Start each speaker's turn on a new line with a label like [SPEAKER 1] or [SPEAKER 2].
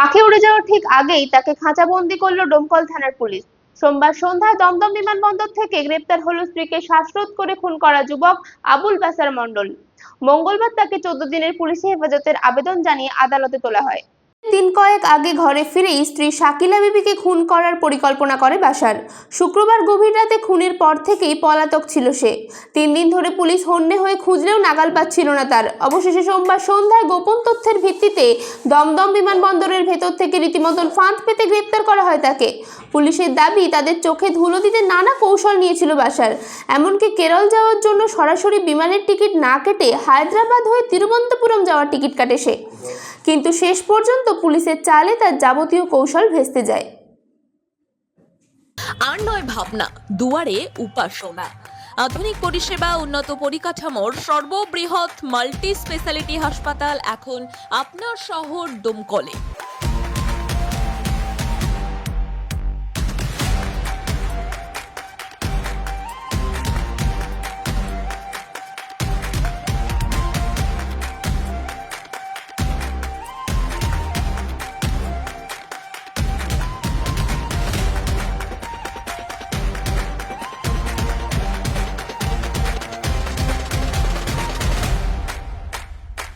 [SPEAKER 1] পাখি উড়ে যাওয়ার ঠিক আগেই তাকে খাঁচাবন্দি করল ডোমকল থানার পুলিশ। সোমবার সন্ধ্যায় দমদম বিমানবন্দর থেকে গ্রেপ্তার হলো স্ত্রীকে শ্বাসরোধ করে খুন করা যুবক আবুল বাসার মন্ডল মঙ্গলবার তাকে চোদ্দ দিনের পুলিশি হেফাজতের আবেদন জানিয়ে আদালতে তোলা হয়। দিন কয়েক আগে ঘরে ফিরেই স্ত্রী শাকিলা বিবিকে খুন করার পরিকল্পনা করে বাসার। শুক্রবার গভীর রাতে খুনের পর থেকেই পলাতক ছিল সে। তিন দিন ধরে পুলিশ হন্যে হয়ে খুঁজলেও নাগাল পাচ্ছিল না তার। অবশেষে সোমবার সন্ধ্যায় গোপন তথ্যের ভিত্তিতে দমদম বিমানবন্দরের ভেতর থেকে রীতিমতন ফাঁদ পেতে গ্রেপ্তার করা হয় তাকে। পুলিশের দাবি, তাদের চোখে ধুলো দিতে নানা কৌশল নিয়েছিল বাসার। এমনকি কেরল যাওয়ার জন্য সরাসরি বিমানের টিকিট না কেটে হায়দ্রাবাদ হয়ে তিরুবন্তপুরম যাওয়ার টিকিট কাটে সে। কিন্তু শেষ পর্যন্ত পুলিশের চালে তার যাবতীয় কৌশল ভেস্তে যায়।
[SPEAKER 2] আর নয় ভাবনা, দুয়ারে উপাসনা। আধুনিক পরিষেবা, উন্নত পরিকাঠামোর সর্ববৃহৎ মাল্টি স্পেশালিটি হাসপাতাল এখন আপনার শহর ডোমকলে